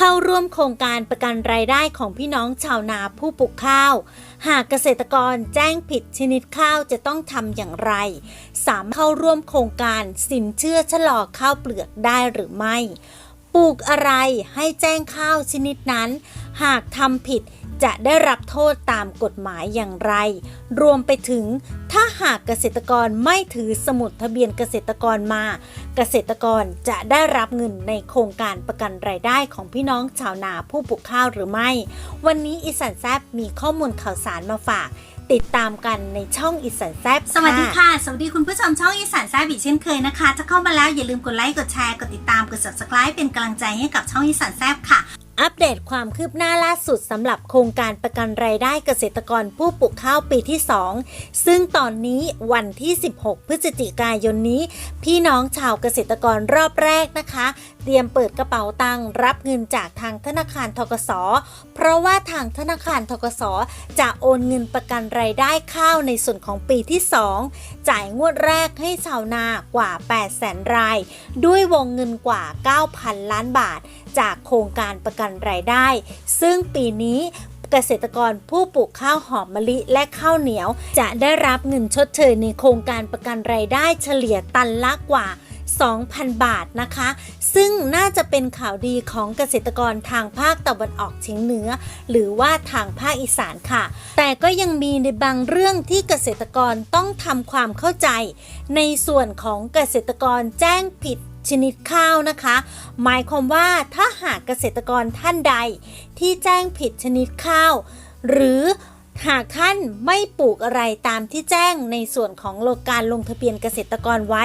เข้าร่วมโครงการประกันรายได้ของพี่น้องชาวนาผู้ปลูกข้าว หากเกษตรกรแจ้งผิดชนิดข้าวจะต้องทำอย่างไร สามารถเข้าร่วมโครงการสินเชื่อชะลอข้าวเปลือกได้หรือไม่ ปลูกอะไรให้แจ้งข้าวชนิดนั้น หากทำผิด จะได้รับโทษตามกฎหมายอย่างไร รวมไปถึงถ้าหากเกษตรกรไม่ถือสมุดทะเบียนเกษตรกรมา เกษตรกรจะได้รับเงินในโครงการประกันรายได้ของพี่น้องชาวนาผู้ปลูกข้าวหรือไม่ วันนี้อีสันแซบมีข้อมูลข่าวสารมาฝากติดตามกันในช่องอีสันแซบสวัสดีค่ะ สวัสดีคุณผู้ชมช่องอีสานแซ่บอีกเช่นเคยนะคะ ถ้าเข้ามาแล้วอย่าลืมกดไลค์ กดแชร์ กดติดตาม กด subscribe เป็นกำลังใจให้กับช่องอีสานแซ่บค่ะ อัปเดตความคืบหน้าล่าสุดสำหรับโครงการประกันรายได้เกษตรกรผู้ปลูกข้าวปีที่ 2 ซึ่งตอนนี้วันที่ 16 พฤศจิกายนนี้ พี่น้องชาวเกษตรกรรอบแรกนะคะ เตรียมเปิดกระเป๋าตังค์รับเงินจากทางธนาคารทกส เพราะว่าทางธนาคารทกส จะโอนเงินประกันรายได้ข้าวในส่วนของปีที่ 2 จ่ายงวดแรกให้ชาวนากว่า8แสนราย ด้วยวงเงินกว่า 9,000 ล้านบาท จากโครงการประกันรายได้ ซึ่งปีนี้เกษตรกรผู้ปลูกข้าวหอมมะลิและข้าวเหนียว จะได้รับเงินชดเชยในโครงการประกันรายได้เฉลี่ยตันละกว่า 2,000 บาทนะคะ ซึ่งน่าจะเป็นข่าวดีของเกษตรกรทางภาคตะวันออกเฉียงเหนือ หรือว่าทางภาคอีสานค่ะ แต่ก็ยังมีในบางเรื่องที่เกษตรกรต้องทำความเข้าใจ ในส่วนของเกษตรกรแจ้งผิด ชนิดข้าวนะคะ หมายความว่าถ้าหากเกษตรกรท่านใดที่แจ้งผิดชนิดข้าว หรือหากท่านไม่ปลูกอะไรตามที่แจ้งในส่วนของโลการลงทะเบียนเกษตรกรไว้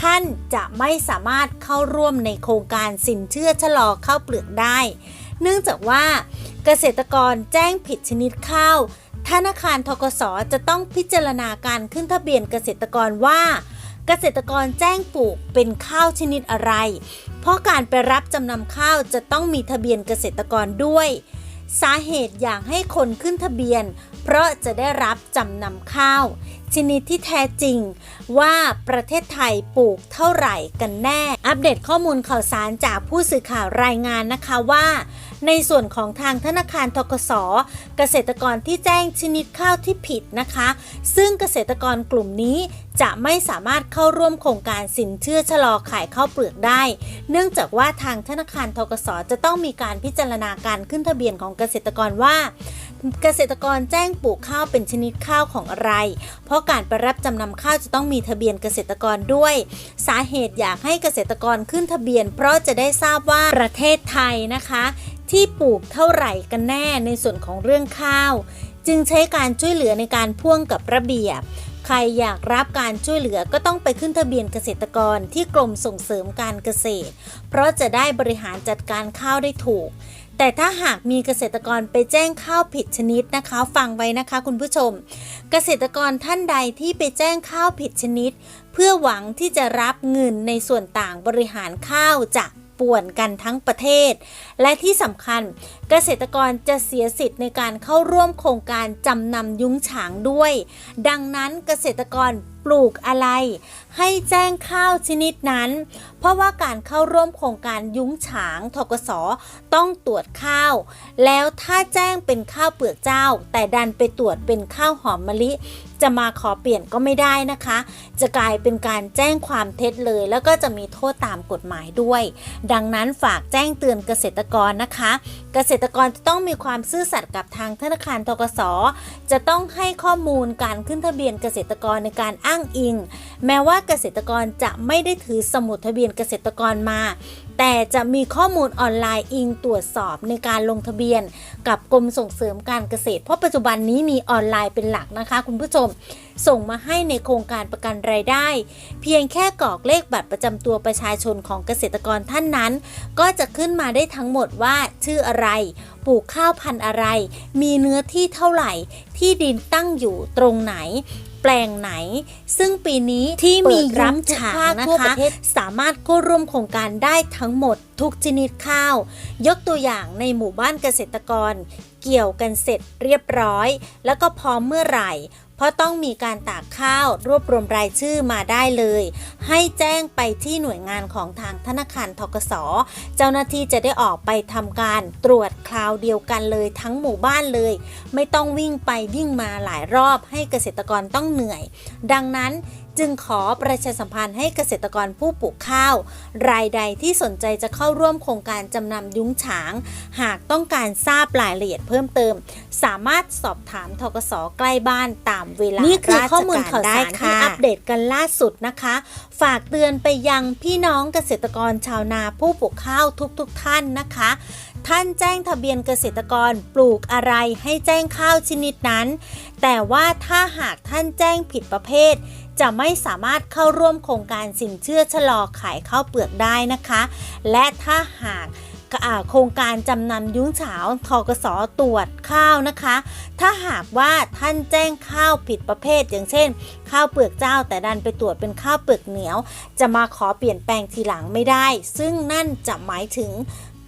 ท่านจะไม่สามารถเข้าร่วมในโครงการสินเชื่อชะลอข้าวเปลือกได้ เนื่องจากว่าเกษตรกรแจ้งผิดชนิดข้าว ธนาคารทกสจะต้องพิจารณาการขึ้นทะเบียนเกษตรกรว่า เกษตรกรแจ้งปลูกเป็นข้าวชนิดอะไร เพราะการไปรับจำนำข้าวจะต้องมีทะเบียนเกษตรกรด้วย สาเหตุอยากให้คนขึ้นทะเบียน เพราะจะได้รับจำนำข้าว ชนิดที่แท้จริง ว่าประเทศไทยปลูกเท่าไหร่กันแน่ อัปเดตข้อมูลข่าวสารจากผู้สื่อข่าวรายงานนะคะว่า ในส่วนของทางธนาคารทกสเกษตรกรที่แจ้งชนิดข้าวที่ผิดนะคะ ซึ่งเกษตรกรกลุ่มนี้จะไม่สามารถเข้าร่วมโครงการสินเชื่อชะลอขายข้าวเปลือกได้ เนื่องจากว่าทางธนาคารทกสจะต้องมีการพิจารณาการขึ้นทะเบียนของเกษตรกรว่า เกษตรกรแจ้งปลูกข้าวเป็นชนิดข้าวของอะไร เพราะการไปรับจำนำข้าวจะต้องมีทะเบียนเกษตรกรด้วย สาเหตุอยากให้เกษตรกรขึ้นทะเบียน เพราะจะได้ทราบว่าประเทศไทยนะคะ ที่ปลูกเท่าไหร่กันแน่ในส่วนของเรื่องข้าว จึงใช้การช่วยเหลือในการพ่วงกับระเบียบ ใครอยากรับการช่วยเหลือก็ต้องไปขึ้นทะเบียนเกษตรกรที่กรมส่งเสริมการเกษตร เพราะจะได้บริหารจัดการข้าวได้ถูกแต่ถ้าหากมีเกษตรกรไปแจ้งข้าวผิดชนิดนะคะ ฟังไว้นะคะคุณผู้ชม เกษตรกรท่านใดที่ไปแจ้งข้าวผิดชนิด เพื่อหวังที่จะรับเงินในส่วนต่างบริหารข้าวจะ ป่วนกันทั้งประเทศ และที่สำคัญ กษตรกรจะเสียสิทธิ์ในการเข้าร่วมโครงการจำนำยุ้งฉางด้วย ดังนั้นเกษตรกรปลูกอะไร ให้แจ้งข้าวชนิดนั้น เพราะว่าการเข้าร่วมโครงการยุ้งฉางทกสต้องตรวจข้าว แล้วถ้าแจ้งเป็นข้าวเปลือกเจ้า แต่ดันไปตรวจเป็นข้าวหอมมะลิ จะมาขอเปลี่ยนก็ไม่ได้นะคะ จะกลายเป็นการแจ้งความเท็จเลย แล้วก็จะมีโทษตามกฎหมายด้วย ดังนั้นฝากแจ้งเตือนเกษตรกรนะคะ เกษตรกรจะต้องมีความซื่อสัตย์กับทางธนาคารทกส จะต้องให้ข้อมูลการขึ้นทะเบียนเกษตรกรในการอ้างอิง แม้ว่าเกษตรกรจะไม่ได้ถือสมุดทะเบียนเกษตรกรมา แต่จะมีข้อมูลออนไลน์อิงตรวจสอบในการลงทะเบียน กับกรมส่งเสริมการเกษตร เพราะปัจจุบันนี้มีออนไลน์เป็นหลักนะคะ คุณผู้ชม ส่งมาให้ในโครงการประกันรายได้ เพียงแค่กรอกเลขบัตรประจำตัวประชาชนของเกษตรกรท่านนั้น ก็จะขึ้นมาได้ทั้งหมดว่าชื่ออะไร ปลูกข้าวพันธุ์อะไร มีเนื้อที่เท่าไหร่ ที่ดินตั้งอยู่ตรงไหน แปลงไหน ซึ่งปีนี้ที่มีรับฉางนะคะสามารถเข้าร่วมโครงการได้ทั้งหมดทุกชนิดข้าว ยกตัวอย่างในหมู่บ้านเกษตรกร เกี่ยวกันเสร็จเรียบร้อย แล้วก็พร้อมเมื่อไหร่ เพราะต้องมีการตากข้าวรวบรวมรายชื่อมาได้เลย ให้แจ้งไปที่หน่วยงานของทางธนาคารทกส เจ้าหน้าที่จะได้ออกไปทำการตรวจคราวเดียวกันเลยทั้งหมู่บ้านเลย ไม่ต้องวิ่งไปวิ่งมาหลายรอบให้เกษตรกรต้องเหนื่อย ดังนั้น จึงขอประชาสัมพันธ์ให้เกษตรกรผู้ปลูกข้าว รายใดที่สนใจจะเข้าร่วมโครงการจำนำยุ้งฉาง หากต้องการทราบรายละเอียดเพิ่มเติม สามารถสอบถามทกสใกล้บ้านตามเวลานี่นี่คือข้อมูลข่าวสารข่าวสารที่ค่ะอัปเดตกันล่าสุดนะคะ ฝากเตือนไปยังพี่น้องเกษตรกรชาวนาผู้ปลูกข้าวทุกๆทท่านนะคะ ท่านแจ้งทะเบียนเกษตรกรปลูกอะไรให้แจ้งข้าวชนิดนั้น แต่ว่าถ้าหากท่านแจ้งผิดประเภท จะไม่สามารถเข้าร่วมโครงการสินเชื่อชะลอขายข้าวเปลือกได้นะคะ และถ้าหากโครงการจำนำยุ้งฉาวทกสตรวจข้าวนะคะ ถ้าหากว่าท่านแจ้งข้าวผิดประเภท อย่างเช่น ข้าวเปลือกเจ้าแต่ดันไปตรวจเป็นข้าวเปลือกเหนียว จะมาขอเปลี่ยนแปลงทีหลังไม่ได้ ซึ่งนั่นจะหมายถึง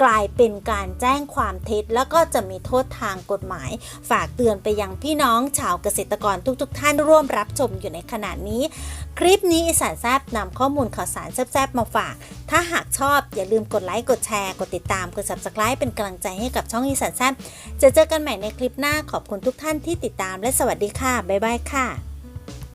กลายเป็นการแจ้งความเท็จ แล้วก็จะมีโทษทางกฎหมาย ฝากเตือนไปยังพี่น้องชาวเกษตรกรทุกๆท่านร่วมรับชมอยู่ในขณะนี้ คลิปนี้อีสานแซบนำข้อมูลข่าวสารแซบๆมาฝาก ถ้าหากชอบอย่าลืมกดไลค์กดแชร์ กดติดตามกด subscribe เป็นกำลังใจให้กับช่องอีสานแซบจะเจอกันใหม่ในคลิปหน้าขอบคุณทุกท่านที่ติดตามและสวัสดีค่ะบ๊ายบายค่ะ